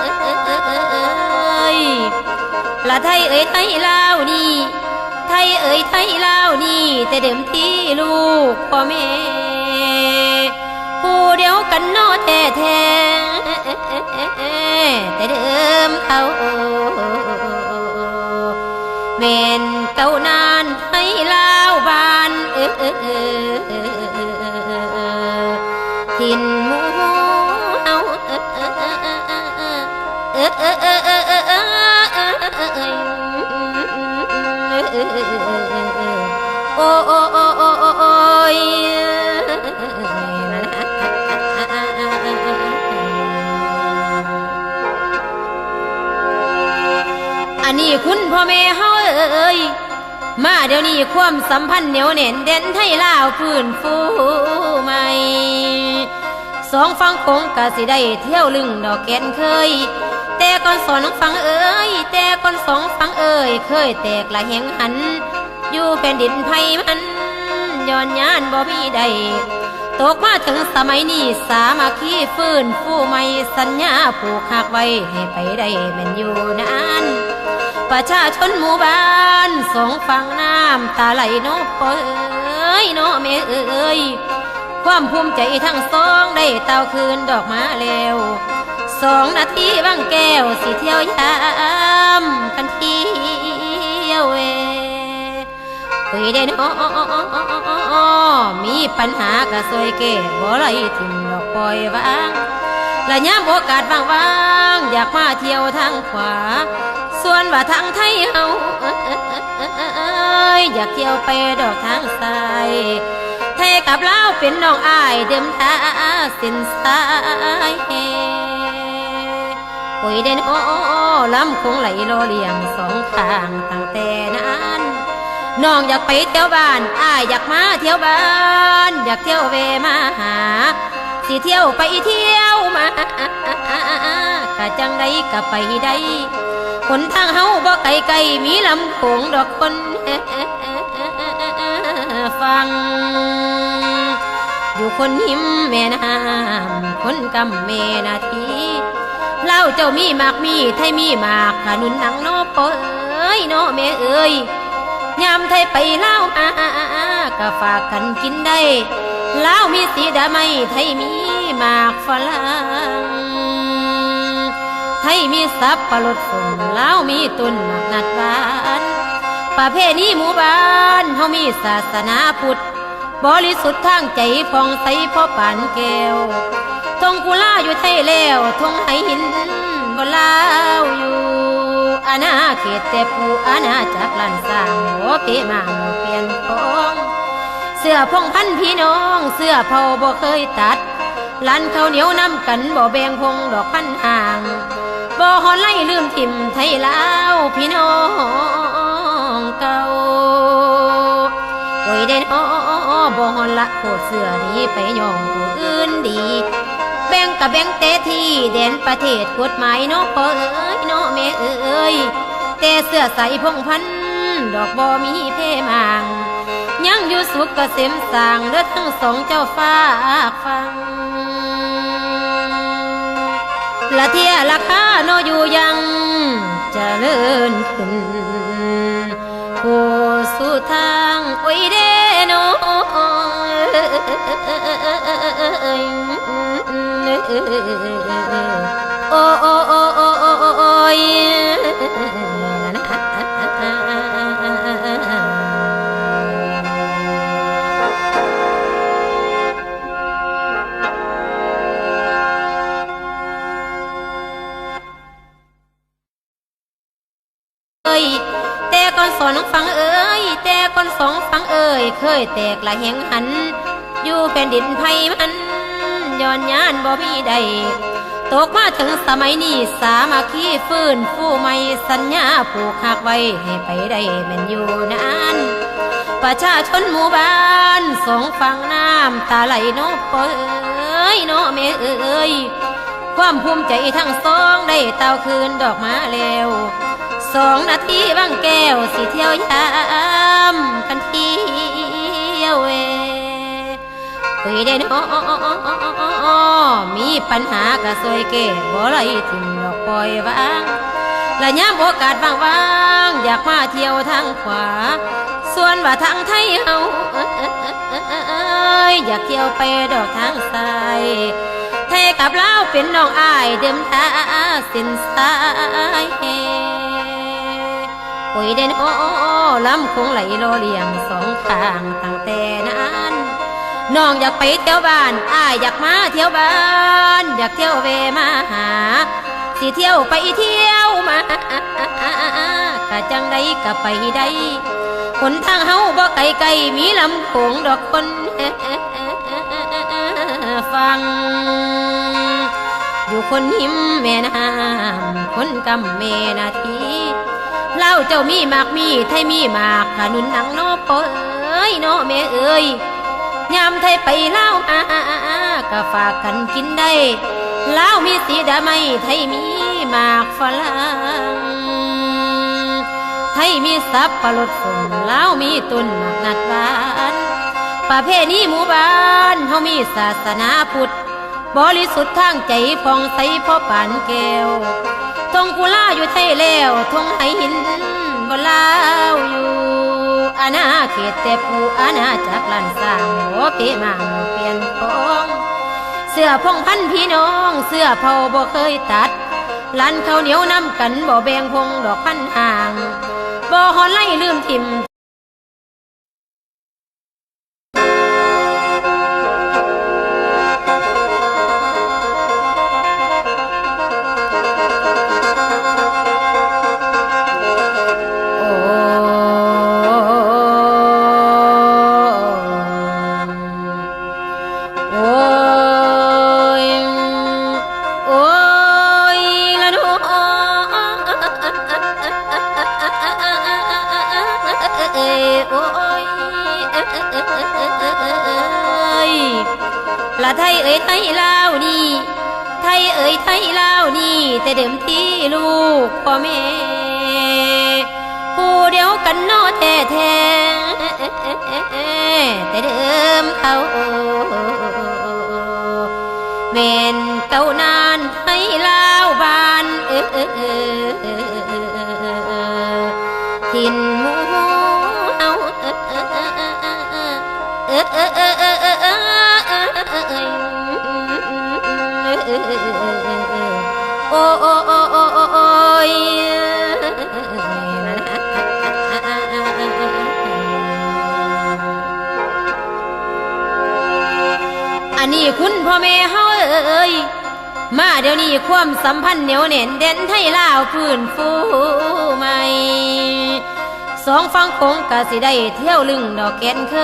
อ้ยละไทยเอ้ยไทยลาวนี่ไทยเอ้ยไทยลาวนี่แต่เดิมที่ลูกพ่อแม่ผู้เดียวกันนอแท้แท้แต่เดิมเขาเวนเก่านา คุณพ่อแม่เฮาเอ้ยมาเดี๋ยวนี้ความสัมพันธ์เหนียวแน่นเด่นไทยลาวฟื้นฟูใหม่สองฟังคงกะสิได้เที่ยวลึงดอกแกนเคย แต่ก่อนสอนน้องฟังเอ้ย แต่ก่อนสองฟังเอ้ย เคยแตกละแหงหัน อยู่แผ่นดินไพมันย้อนยานบ่มีใดตกมาถึงสมัยนี้สามัคคีฟื้นฟูใหม่สัญญาผูกหักไว้ให้ไปได้แม่นอยู่นาน ประชาชนหมู่บ้านสองฝั่งน้ำตาไหลโนเอ้ยนแม่เอ้ยความภูมิใจทั้งสองได้เต่าคืนดอกมาแล้วสองนาทีบางแก้วสิเที่ยวยามกันเที่ยวเวคุยได้เนอมีปัญหากะซอยแก้บ่ไหลทิมดอกปล่อยวางและยามโอกาสว่างๆอยากมาเที่ยวทางขวา ส่วนว่าทางไทยเฮาอยากเที่ยวไปดอกทางซ้ายไทยกับลาวเป็นน้องอายเดิมทาสินสายเฮโอ้ยเด่นโอ้ลำคงไหลโลเลียงสองข้างตั้งแต่นั้นน้องอยากไปเที่ยวบ้านอายอยากมาเที่ยวบ้าน อยากเที่ยวเวมาหาสิเที่ยวไปเที่ยวมากะจังใดกะไปได้ คนทางเฮาบ่ไกลไกลมีลำโขงดอกคนฟัง อยู่คนหิมแม่น้ำคนกำแม่นาทีเล่าเจ้ามีมากมีไทยมีมากขนุนหนังโนโปเอ้ยโนแม่เอ้ยยามไทยไปเล่ามาก็ฝากกันกินได้เล่ามีสีดาไม่ไทยมีมากฝรั่ง สับปะรดส่งเล่ามีตุนหมากนัดหวานประเพณีหมู่บ้านเฮามีศาสนาพุทธ บริสุทธิ์ทางใจฟองใสพ่อปานแก้วทงกุลาอยู่ไทยแล้วทงไหหินบ่ลาวอยู่อาณาเขตแต่ผู้อาณาจักรลันสร้างโอเปมังเปลี่ยนปองเสื้อพงพันพี่น้องเสื้อเผาบ่เคยตัดลันเขาวเหนียวนำกันบ่แบ่งพงดอกพันห่าง บ่ฮอนไล่ลืมทิมไทยลาวพี่น้องเก่าโอ้ยเด่นอ้อบ่อนละโคตรเสือนี้ไปย่องผู้อื่นดี แบ่งกับแบ่งเตที่แดนประเทศกฎหมายเนาะพ่อเอ้ยเนาะแม่เอ้ยแต่เสื้อใสพงพันดอกบ่มีเพมางยังอยู่สุขเกษมสางเด้อทั้งสองเจ้าฟ้าฟังละเทียราคา โนอยู่ยังจเจริญขึ้นผู้สู่ทางโอ้ยเดโนโอ้โอ้โอ้โอ้โอ้ แต่ก่อนสองฟังเอ้ยเคยแตกละแหงหัน อยู่แผ่นดินไพมันย้อนยานบ่มีใดตกมาถึงสมัยนี้สามัคคีฟื้นฟูใหม่สัญญาผูกหักไว้ให้ไปได้แม่นอยู่นานประชาชนหมู่บ้านสองฝั่งน้ำตาไหลโนเอ้ยโนแม่เอ้ยความภูมิใจทั้งสองได้เต่าคืนดอกมาแล้ว สองนาทีบางแก้วสิเที่ยวยามกันเที่ยวเวคุยได้นอมีปัญหาก็ซอยแก้บ่ไหลถิ่มดอกปล่อยวางและย้ำโอกาสว่างๆอยากมาเที่ยวทางขวา ส่วนว่าทางไทยเฮาเอ้ยอยากเที่ยวไปดอกทางซ้ายไทยกับเลาเป็นน้องอายเดิมตาสินสาย เฮโอ้ยเด่นโอ้ลำคงไหลโลเลียงสองข้างตั้งแต่นั้นน้องอยากไปเที่ยวบ้านอ้ายอยากมาเที่ยวบ้าน อยากเที่ยวเวมาหา สิเที่ยวไปเที่ยวมากะจังใดกะไปได้คนทางเฮาบ่ไกลไกลมีลำโขงดอกคนฟัง อยู่คนหิมแม่น้ำคนกำแม่นาที เล่าเจ้ามีมากมีไทยมีมากขนุนหนังโนโปเอ้ยโนแม่เอ้ยยามไทยไปเล่ามาก็ฝากกันกินได้เลามีสีดาไม่ไทยมีหมากฝรั่งไทยมีสับปะรดส้มลามีต้นหมากนัดหวานประเพณีหมู่บ้านเฮามีศาสนาพุทธ บริสุทธิ์ทางใจฟองใสพ่อปานแก้วทงกุลาอยู่ไทยแล้วทงไหหินบลาวอยู่อาณาเขตแต่ผู้อาณาจักรลันสร้างโอเปมังเปลี่ยนของเสื้อพองพันพี่น้องเสื้อเผาบ่เคยตัดลันเขาเหนียวน้ำกันบ่แบงพงดอกพันห่างบ่หอนไล่ลืมทิม ละไทยเอ๋ยไทยลาวนี่ ไทยเอ๋ยไทยลาวนี่ แต่เดิมที่ลูกพ่อแม่ผู้เดียวกันนอแท้แท้แต่เดิมเขาเมนเก่านา โอ้โอ้โอ้โอ้โอ้โอ้ยอันนี้คุณพ่อแม่เฮาเอ้ยมาเดี๋ยวนี้ความสัมพันธ์เหนียวแน่นเด่นไทยลาวฟื้นฟูใหม่สองฟังคงกะสิได้เที่ยวลึงดอกแกนเคย